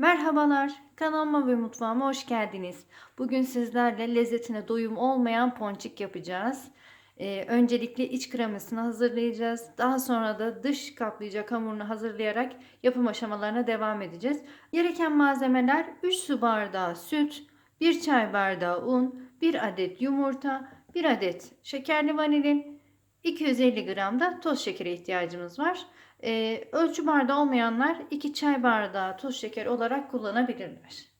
Merhabalar, kanalıma ve mutfağıma hoş geldiniz. Bugün sizlerle lezzetine doyum olmayan ponçik yapacağız. Ee, öncelikle iç kremasını hazırlayacağız. Daha sonra da dış kaplayacak hamurunu hazırlayarak yapım aşamalarına devam edeceğiz. Gereken malzemeler 3 su bardağı süt, 1 çay bardağı un, 1 adet yumurta, 1 adet şekerli vanilin, 250 gram da toz şekere ihtiyacımız var. Ee, ölçü bardağı olmayanlar 2 çay bardağı toz şeker olarak kullanabilirler.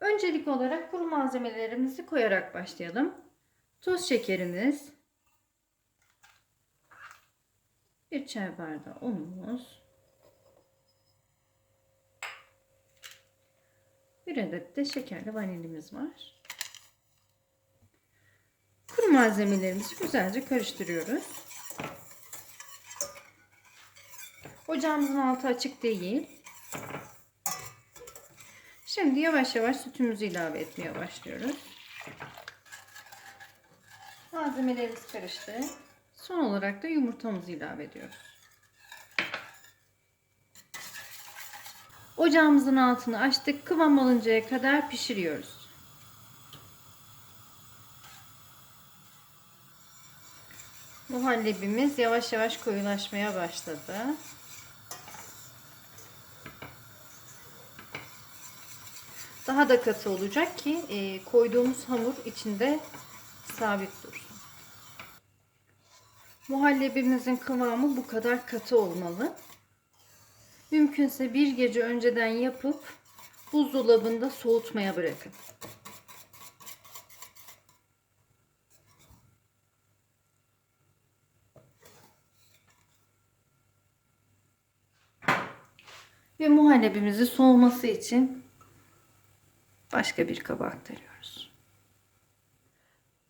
Öncelik olarak kuru malzemelerimizi koyarak başlayalım. Toz şekerimiz, 1 çay bardağı unumuz, 1 adet de şekerli vanilimiz var. Kuru malzemelerimizi güzelce karıştırıyoruz. Ocağımızın altı açık değil. Şimdi yavaş yavaş sütümüzü ilave etmeye başlıyoruz. Malzemelerimiz karıştı. Son olarak da yumurtamızı ilave ediyoruz. Ocağımızın altını açtık. Kıvam alıncaya kadar pişiriyoruz. Muhallebimiz yavaş yavaş koyulaşmaya başladı. Daha da katı olacak ki e, koyduğumuz hamur içinde sabit dursun. Muhallebimizin kıvamı bu kadar katı olmalı. Mümkünse bir gece önceden yapıp buzdolabında soğutmaya bırakın. Ve muhallebimizi soğuması için başka bir kaba aktarıyoruz.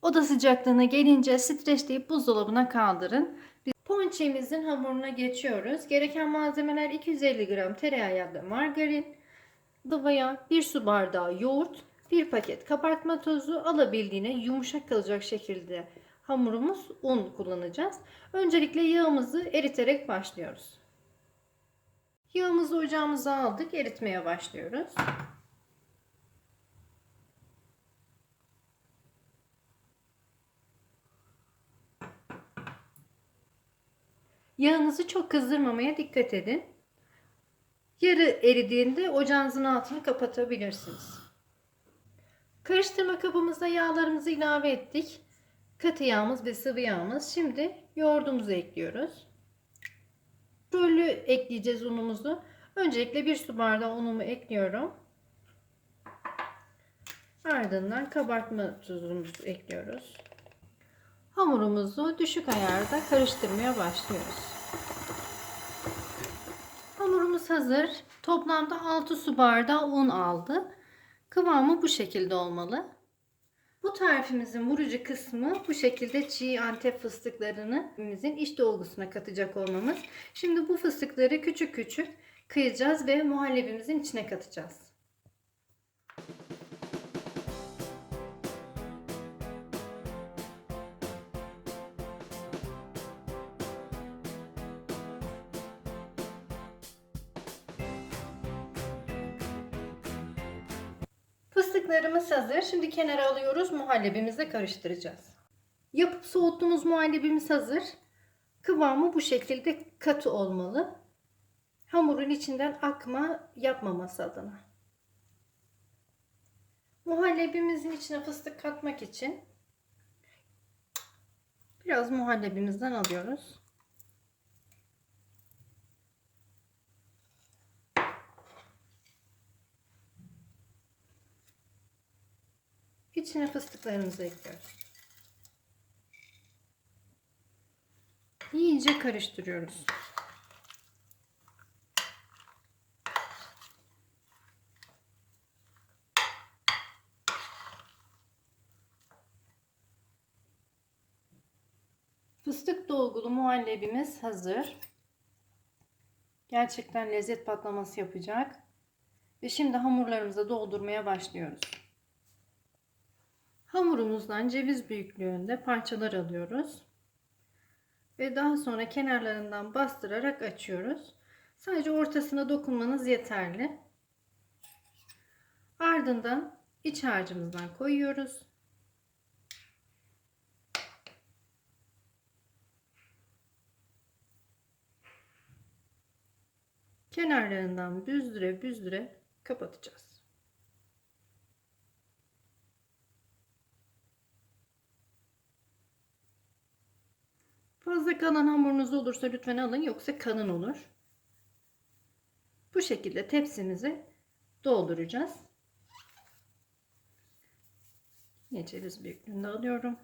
Oda sıcaklığına gelince streçleyip buzdolabına kaldırın. Biz ponçimizin hamuruna geçiyoruz. Gereken malzemeler 250 gram tereyağı ya da margarin, dıvaya 1 su bardağı yoğurt, 1 paket kabartma tozu, alabildiğine yumuşak kalacak şekilde hamurumuz un kullanacağız. Öncelikle yağımızı eriterek başlıyoruz. Yağımızı ocağımıza aldık, eritmeye başlıyoruz. Yağınızı çok kızdırmamaya dikkat edin. Yarı eridiğinde ocağınızın altını kapatabilirsiniz. Karıştırma kabımıza yağlarımızı ilave ettik. Katı yağımız ve sıvı yağımız. Şimdi yoğurdumuzu ekliyoruz. Rollü ekleyeceğiz unumuzu. Öncelikle bir su bardağı unumu ekliyorum. Ardından kabartma tuzumuzu ekliyoruz. Hamurumuzu düşük ayarda karıştırmaya başlıyoruz. Hamurumuz hazır. Toplamda 6 su bardağı un aldı. Kıvamı bu şekilde olmalı. Bu tarifimizin vurucu kısmı bu şekilde çiğ antep fıstıklarını iç dolgusuna katacak olmamız. Şimdi bu fıstıkları küçük küçük kıyacağız ve muhallebimizin içine katacağız. Fıstıklarımız hazır. Şimdi kenara alıyoruz. Muhallebimizle karıştıracağız. Yapıp soğuttuğumuz muhallebimiz hazır. Kıvamı bu şekilde katı olmalı. Hamurun içinden akma yapmaması adına. Muhallebimizin içine fıstık katmak için biraz muhallebimizden alıyoruz. İçine fıstıklarımızı ekliyoruz. İyice karıştırıyoruz. Fıstık dolgulu muhallebimiz hazır. Gerçekten lezzet patlaması yapacak. Ve şimdi hamurlarımıza doldurmaya başlıyoruz. Hamurumuzdan ceviz büyüklüğünde parçalar alıyoruz. Ve daha sonra kenarlarından bastırarak açıyoruz. Sadece ortasına dokunmanız yeterli. Ardından iç harcımızdan koyuyoruz. Kenarlarından büzdüre büzdüre kapatacağız. Fazla kalan hamurunuz olursa lütfen alın yoksa kalın olur. Bu şekilde tepsimizi dolduracağız. Ceviz büyüklüğünde alıyorum.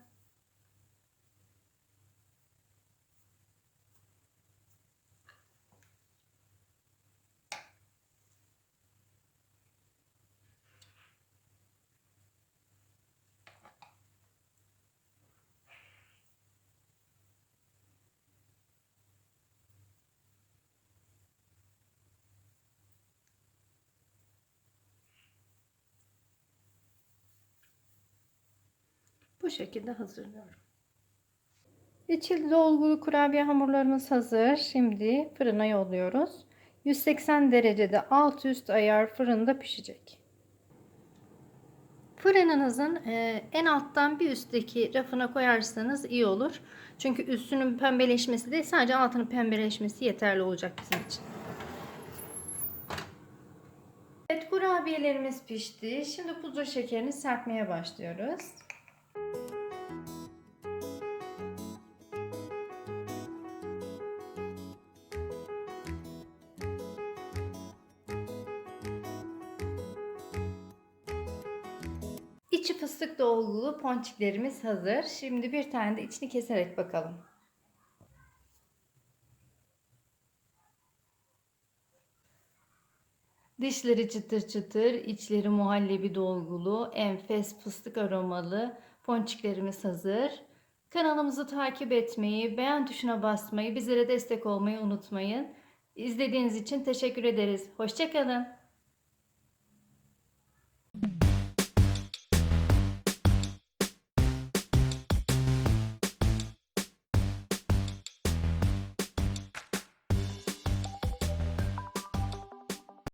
Bu şekilde hazırlıyorum. İçili dolgulu kurabiye hamurlarımız hazır. Şimdi fırına yolluyoruz. 180 derecede alt üst ayar fırında pişecek. Fırınınızın e, en alttan bir üstteki rafına koyarsanız iyi olur. Çünkü üstünün pembeleşmesi değil sadece altının pembeleşmesi yeterli olacak bizim için. Evet kurabiyelerimiz pişti. Şimdi pudra şekerini serpmeye başlıyoruz. İçi fıstık dolgulu ponçiklerimiz hazır. Şimdi bir tane de içini keserek bakalım. Dışları çıtır çıtır, içleri muhallebi dolgulu, enfes fıstık aromalı ponçiklerimiz hazır. Kanalımızı takip etmeyi, beğen tuşuna basmayı, bizlere destek olmayı unutmayın. İzlediğiniz için teşekkür ederiz. Hoşçakalın.